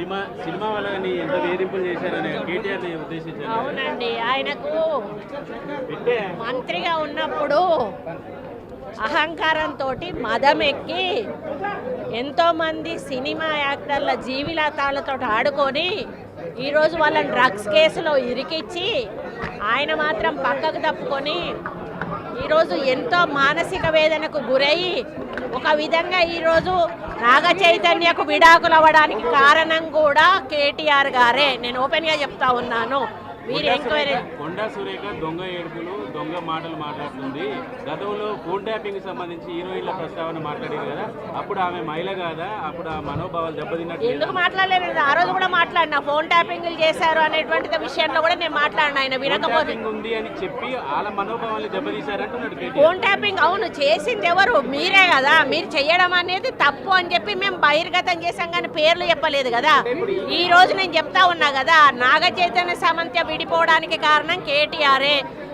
Cinema cinema వాళ్ళని ఎంత వేధింపులు చేశారని కేటీఆర్ ఉద్దేశించారు అవునండి ఆయనకు మంత్రిగా ఉన్నప్పుడు అహంకారంతో మదం ఎక్కి ఎంతోమంది సినిమా యాక్టర్ల జీవితాలతో ఆడుకొని ఈరోజు వాళ్ళని డ్రగ్స్ కేసులో ఇరికిచ్చి ఆయన మాత్రం పక్కకు తప్పుకొని ఈరోజు ఎంతో మానసిక వేదనకు గురయ్యి ఒక విధంగా ఈరోజు నాగ చైతన్యకు విడాకులు అవ్వడానికి కారణం కూడా కేటీఆర్ గారే. నేను ఓపెన్గా చెప్తా ఉన్నాను. మీరు ఎంక్వైరీ కొండా సురేఖ దొంగ ఏడుపులు దొంగ మాటలు మాట్లాడుతుంది. గతంలో ఫోన్ ట్యాపింగ్ సంబంధించి హీరోయిన్ల ప్రస్తావన మాట్లాడారు కదా. అప్పుడు ఆమె మహిళ కాదా? అప్పుడు ఆ మనోభావాలు దెబ్బతిన్నట్టు ఎందుకు మాట్లాడలేదు? ఆ రోజు కూడా మాట్లాడినా. ఫోన్ ట్యాపింగ్లు చేశారు అనేటువంటి విషయంలో కూడా నేను మాట్లాడినా ఆయన వినకపోతే. ట్యాపింగ్ ఉంది అని చెప్పి వాళ్ళ మనోభావాలు దెబ్బతీశారంటున్నాడు ఫోన్ ట్యాపింగ్ అవును. చేసింది ఎవరు? మీరే కదా. మీరు చేయడం అనేది తప్పు అని చెప్పి మేము బహిర్గతం చేసాం కానీ పేర్లు చెప్పలేదు కదా. ఈ రోజు నేను చెప్తా ఉన్నా కదా నాగ చైతన్య సమంత విడిపోవడానికి కారణం కేటీఆర్ఏ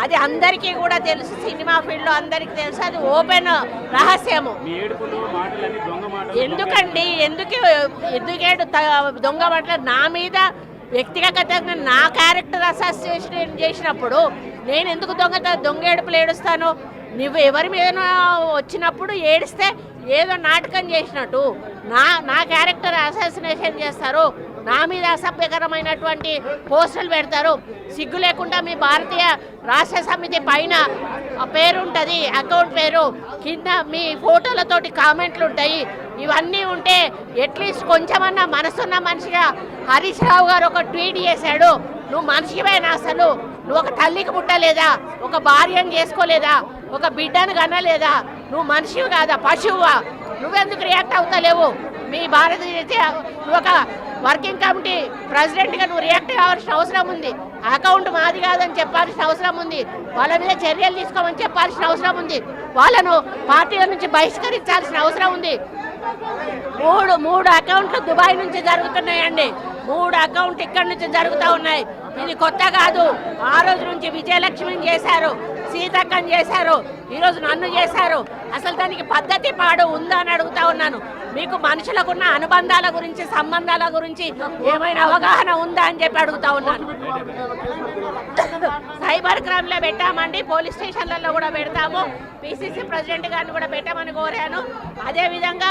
అది అందరికీ కూడా తెలుసు. సినిమా ఫీల్డ్లో అందరికీ తెలుసు. అది ఓపెన్ రహస్యము. మాటలు ఎందుకండి? ఎందుకు ఎందుకేడు దొంగ బట్టలు నా మీద వ్యక్తిగతంగా నా క్యారెక్టర్ అసోసియేషన్ చేసినప్పుడు నేను ఎందుకు దొంగ దొంగ ఏడుపులు ఏడుస్తాను? నువ్వు ఎవరి మీద వచ్చినప్పుడు ఏడిస్తే ఏదో నాటకం చేసినట్టు నా నా క్యారెక్టర్ అసాసినేషన్ చేస్తారు. నా మీద అసభ్యకరమైనటువంటి పోస్టులు పెడతారు. సిగ్గు లేకుండా మీ భారతీయ రాష్ట్ర సమితి పైన పేరుంటుంది పేరు ఉంటుంది అకౌంట్ పేరు. కింద మీ ఫోటోలతోటి కామెంట్లు ఉంటాయి. ఇవన్నీ ఉంటే అట్లీస్ట్ కొంచెమన్నా మనసున్న మనిషిగా హరీష్ రావు గారు ఒక ట్వీట్ చేశాడు. నువ్వు మనిషివేనా అసలు. నువ్వు ఒక తల్లికి పుట్టలేదా? ఒక భార్యను చేసుకోలేదా? ఒక బిడ్డను కనలేదా? నువ్వు మనిషివి కాదా? పశువువా నువ్వెందుకు రియాక్ట్ అవుతలేవు? మీ భారతీయ ఒక వర్కింగ్ కమిటీ ప్రెసిడెంట్గా నువ్వు రియాక్ట్ కావాల్సిన అవసరం ఉంది. అకౌంట్ మాది కాదని చెప్పాల్సిన అవసరం ఉంది. వాళ్ళ మీద చర్యలు తీసుకోమని చెప్పాల్సిన అవసరం ఉంది. వాళ్ళను పార్టీల నుంచి బహిష్కరించాల్సిన అవసరం ఉంది. మూడు మూడు అకౌంట్లు దుబాయ్ నుంచి జరుగుతున్నాయండి. మూడు అకౌంట్ ఇక్కడ నుంచి జరుగుతూ ఉన్నాయి. ఇది కొత్త కాదు. ఆ రోజు నుంచి విజయలక్ష్మిని చేశారు. సీతక్కని చేశారు. ఈరోజు నన్ను చేశారు. అసలు దానికి పద్ధతి పాడు ఉందా అని అడుగుతా ఉన్నాను. మీకు మనుషులకున్న అనుబంధాల గురించి సంబంధాల గురించి ఏమైనా అవగాహన ఉందా అని చెప్పి అడుగుతా ఉన్నాను. సైబర్ క్రైమ్లో పెట్టామండి పోలీస్ స్టేషన్లలో కూడా పెడతాము. పిసిసి ప్రెసిడెంట్ గారిని కూడా పెట్టామని కోరాను. అదేవిధంగా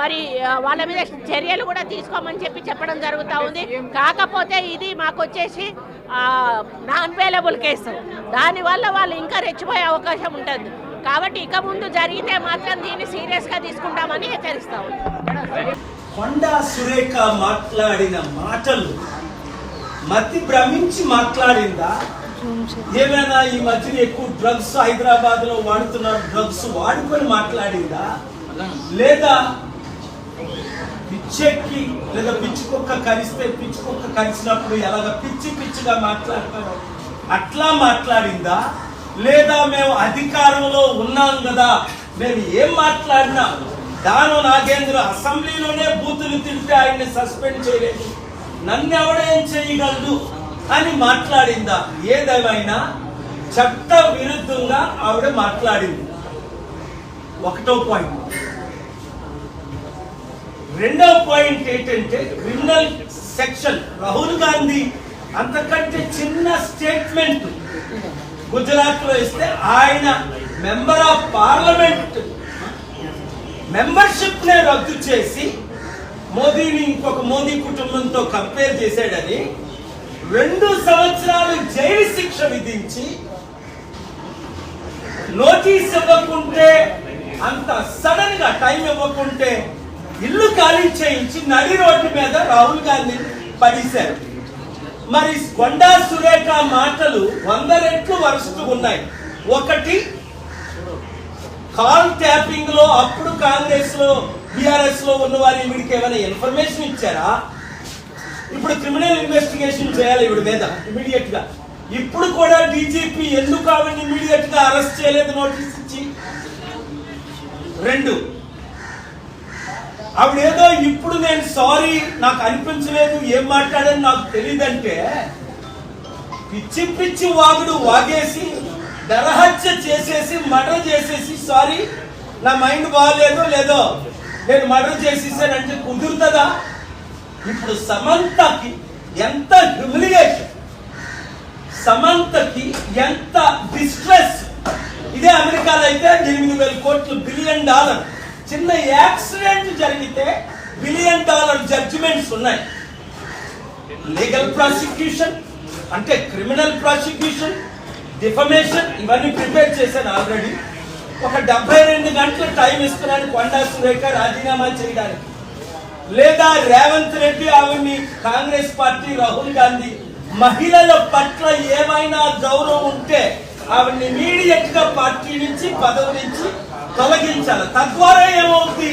మరి వాళ్ళ మీద చర్యలు కూడా తీసుకోమని చెప్పి చెప్పడం జరుగుతూ ఉంది. కాకపోతే ఇది మాకు వచ్చేసి నాన్ అవైలబుల్ కేసు దానివల్ల వాళ్ళు ఇంకా రెచ్చిపోయే అవకాశం ఉంటుంది. కాబట్టి ఇక ముందు జరిగితే మాత్రం దీన్ని సీరియస్గా తీసుకుంటామని హెచ్చరిస్తా. కొండా సురేఖ మాట్లాడిన మాటలు మతి భ్రమించి మాట్లాడిందా? ఏమైనా ఈ మధ్యన ఎక్కువ డ్రగ్స్ హైదరాబాద్లో వాడుతున్నారు డ్రగ్స్ వాడుకొని మాట్లాడిందా? లేదా పిచ్చెక్కి లేదా పిచ్చి కుక్క కరిస్తే పిచ్చి కుక్క కరిచినప్పుడు ఎలాగ పిచ్చి పిచ్చిగా మాట్లాడతారో? అట్లా మాట్లాడిందా? లేదా మేము అధికారంలో ఉన్నాం కదా మేము ఏం మాట్లాడినా దాను నాగేంద్ర అసెంబ్లీలోనే బూతులు తింటే ఆయన్ని సస్పెండ్ చేయలేదు. నన్ను ఎవడేం చేయగలదు అని మాట్లాడిందా? ఏదేమైనా? చట్ట విరుద్ధంగా ఆవిడ మాట్లాడింది. ఒకటో పాయింట్. రెండవ పాయింట్ ఏంటంటే క్రిమినల్ సెక్షన్ రాహుల్ గాంధీ అంతకంటే చిన్న స్టేట్మెంట్ గుజరాత్లో ఇస్తే ఆయన మెంబర్ ఆఫ్ పార్లమెంట్ మెంబర్షిప్ నే రద్దు చేసి మోదీని ఇంకొక మోదీ కుటుంబంతో కంపేర్ చేశాడని రెండు సంవత్సరాలు జైలు శిక్ష విధించి నోటీస్ ఇవ్వకుంటే అంత సడన్గా టైం ఇవ్వకుంటే ఇల్లు ఖాళీ చేయించి నడి రోడ్డు మీద రాహుల్ గాంధీ పడేశారు. మరి కొండా సురేఖ మాటలు వంద రెట్లు వరుసగా ఉన్నాయి. ఒకటి కాల్ ట్యాపింగ్లో అప్పుడు కాంగ్రెస్లో బీఆర్ఎస్లో ఉన్న వారి వీడికి ఏమైనా ఇన్ఫర్మేషన్ ఇచ్చారా? ఇప్పుడు క్రిమినల్ ఇన్వెస్టిగేషన్ చేయాలి ఇవిడి మీద ఇమీడియట్గా. ఇప్పుడు కూడా డీజీపీ ఎందుకు ఆవిడ ఇమీడియట్గా అరెస్ట్ చేయలేదు నోటీస్ ఇచ్చి? రెండు ఆవిడేదో ఇప్పుడు నేను సారీ నాకు అనిపించలేదు ఏం మాట్లాడని నాకు తెలియదంటే పిచ్చి పిచ్చి వాగుడు వాగేసి నరహత్య చేసేసి మర్డర్ చేసేసి సారీ నా మైండ్ బాగాలేదో లేదో నేను మర్డర్ చేసేసానంటే కుదురుతుందా? ఇప్పుడు సమంతకి ఎంత హ్యూమిలియేషన్ సమంతకి ఎంత డిస్ట్రెస్ ఇదే అమెరికాలో అయితే ఎనిమిది వేల కోట్లు బిలియన్ డాలర్. చిన్న యాక్సిడెంట్ జరిగితే బిలియన్ డాలర్ జడ్జిమెంట్స్ ఉన్నాయి. లీగల్ ప్రాసిక్యూషన్ అంటే క్రిమినల్ ప్రాసిక్యూషన్ డిఫమేషన్ ఇవన్నీ ప్రిపేర్ చేశాను ఆల్రెడీ ఒక డెబ్బై రెండు గంటల టైం ఇస్తున్నాను కొండా సురేఖ రాజీనామా చేయడానికి. లేదా రేవంత్ రెడ్డి ఆవిడ్ని కాంగ్రెస్ పార్టీ రాహుల్ గాంధీ మహిళల పట్ల ఏమైనా గౌరవం ఉంటే ఆవిడ్ని ఇమీడియట్గా పార్టీ నుంచి పదవి నుంచి తొలగించాలి. తద్వారా ఏమవుతుంది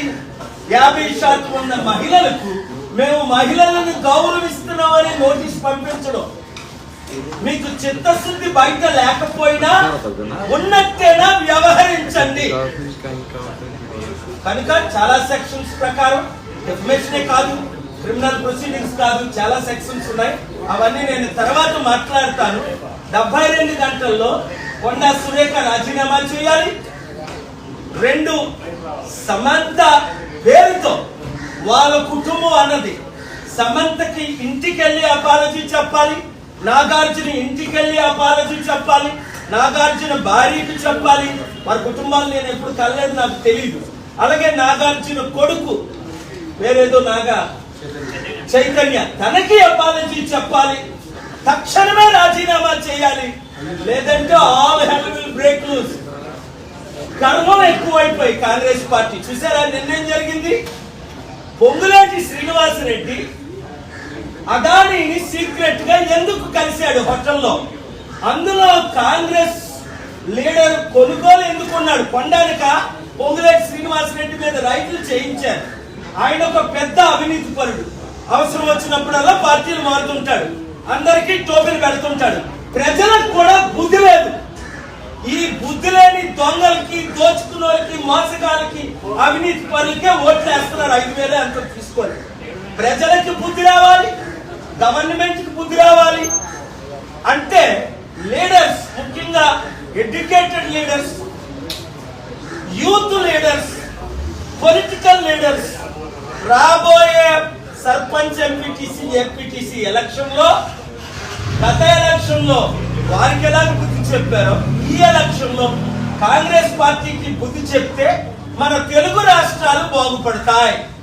యాభై శాతం ఉన్న మహిళలకు మేము మహిళలను గౌరవిస్తున్నామని నోటీస్ పంపించడం. మీకు చిత్తశుద్ధి బయట లేకపోయినా ఉన్నట్టేనా వ్యవహరించండి. కనుక చాలా సెక్షన్స్ ప్రకారం డెఫినేషనే కాదు క్రిమినల్ ప్రొసీడింగ్స్ కాదు చాలా సెక్షన్స్ ఉన్నాయి. అవన్నీ నేను తర్వాత మాట్లాడతాను. డెబ్బై రెండు గంటల్లో కొండా సురేఖ రాజీనామా చేయాలి. రెండు సమంత పేరుతో వాళ్ళ కుటుంబం అన్నది. సమంతకి ఇంటికెళ్ళి అపాలజీ చెప్పాలి నాగార్జున ఇంటికెళ్ళి అపాలజీ చెప్పాలి నాగార్జున భార్యకి చెప్పాలి. వారి కుటుంబాలు నేను ఎప్పుడు కలలేదు నాకు తెలియదు అలాగే నాగార్జున కొడుకు వేరేదో నాగా చైతన్య తనకి అపాలజీ చెప్పాలి. తక్షణమే రాజీనామా చేయాలి. లేదంటే all hell will break loose గర్వం ఎక్కువైపోయి కాంగ్రెస్ పార్టీ. చూసారా నిన్నేం జరిగింది? పొంగులేటి శ్రీనివాసరెడ్డి అదానీని సీక్రెట్గా ఎందుకు కలిశాడు హోటల్లో? అందులో కాంగ్రెస్ లీడర్ కొనుగోలు ఎందుకున్నాడు? కొండానిక పొంగులేటి శ్రీనివాసరెడ్డి మీద రైతులు చేయించారు. ఆయన ఒక పెద్ద అవినీతి పరుడు. అవసరం వచ్చినప్పుడల్లా పార్టీలు మారుతుంటాడు అందరికీ టోపీలు పెడుతుంటాడు. ప్రజలకు కూడా బుద్ధి లేదు. ఈ బుద్ధి లేని దొంగలకి దోచుకున్నోళ్ళకి మోసగాళ్ళకి అవినీతి పనులకే ఓట్లు వేస్తున్నారు ఐదు వేలే అంత తీసుకోవాలి ప్రజలకి బుద్ధి రావాలి గవర్నమెంట్కి బుద్ధి రావాలి. అంటే లీడర్స్ ముఖ్యంగా educated leaders youth leaders political leaders రాబోయే సర్పంచ్ ఎంపీటీసీ ఎంపీటీసీ ఎలక్షన్లో గత ఎలక్షన్లో వారికి ఎలాగ బుద్ధి చెప్పారో ఈ ఎలక్షన్లో కాంగ్రెస్ పార్టీకి బుద్ధి చెప్తే మన తెలుగు రాష్ట్రాలు బాగుపడతాయి.